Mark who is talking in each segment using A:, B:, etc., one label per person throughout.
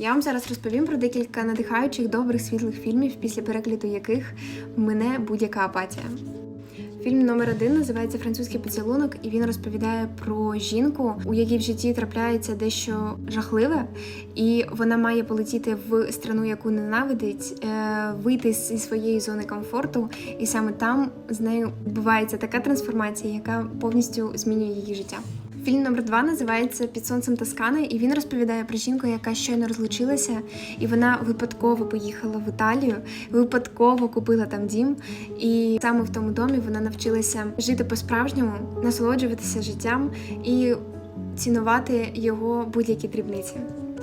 A: Я вам зараз розповім про декілька надихаючих добрих світлих фільмів, після перегляду яких мине будь-яка апатія. Фільм номер один називається Французький поцілунок, і він розповідає про жінку, у якій в житті трапляється дещо жахливе, і вона має полетіти в страну, яку ненавидить, е, вийти зі своєї зони комфорту, і саме там з нею відбувається така трансформація, яка повністю змінює її життя. Фільм номер два називається Під сонцем Тоскани, і він розповідає про жінку, яка щойно розлучилася, і вона випадково поїхала в Італію, випадково купила там дім. І саме в тому домі вона навчилася жити по-справжньому, насолоджуватися життям і цінувати його будь-які дрібниці.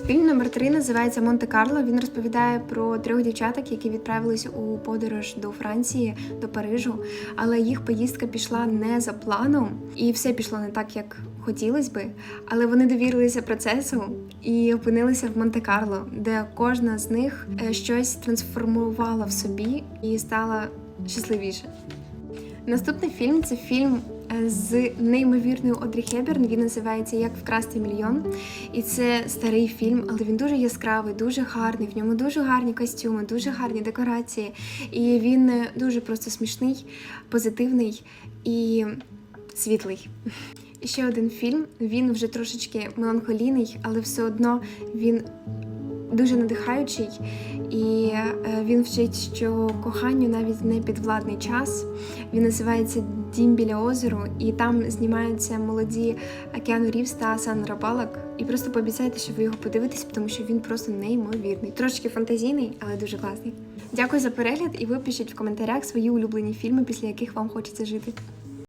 A: Фільм номер три називається Монте-Карло. Він розповідає про трьох дівчаток, які відправились у подорож до Франції, до Парижу, але їх поїздка пішла не за планом, і все пішло не так, як хотілося би. Але вони довірилися процесу і опинилися в Монте-Карло, де кожна з них е, щось трансформувала в собі і стала щасливіше. Наступний фільм це фільм з неймовірною Одрі Хеберн. Він називається Як вкрасти мільйон. І це старий фільм, але він дуже яскравий, дуже гарний. В ньому дуже гарні костюми, дуже гарні декорації. І він е, дуже просто смішний, позитивний і світлий. Ще один фільм. Він вже трошечки меланхолійний, але все одно він дуже надихаючий, і е, він вчить, що коханню навіть не підвладний час. Він називається Дім біля озеру, і там знімаються молоді Океану Рівс та Сандра Балак. І просто пообіцяйте, що ви його подивитесь, тому що він просто неймовірний. Трошки фантазійний, але дуже класний. Дякую за перегляд, і ви пишіть в коментарях свої улюблені фільми, після яких вам хочеться жити.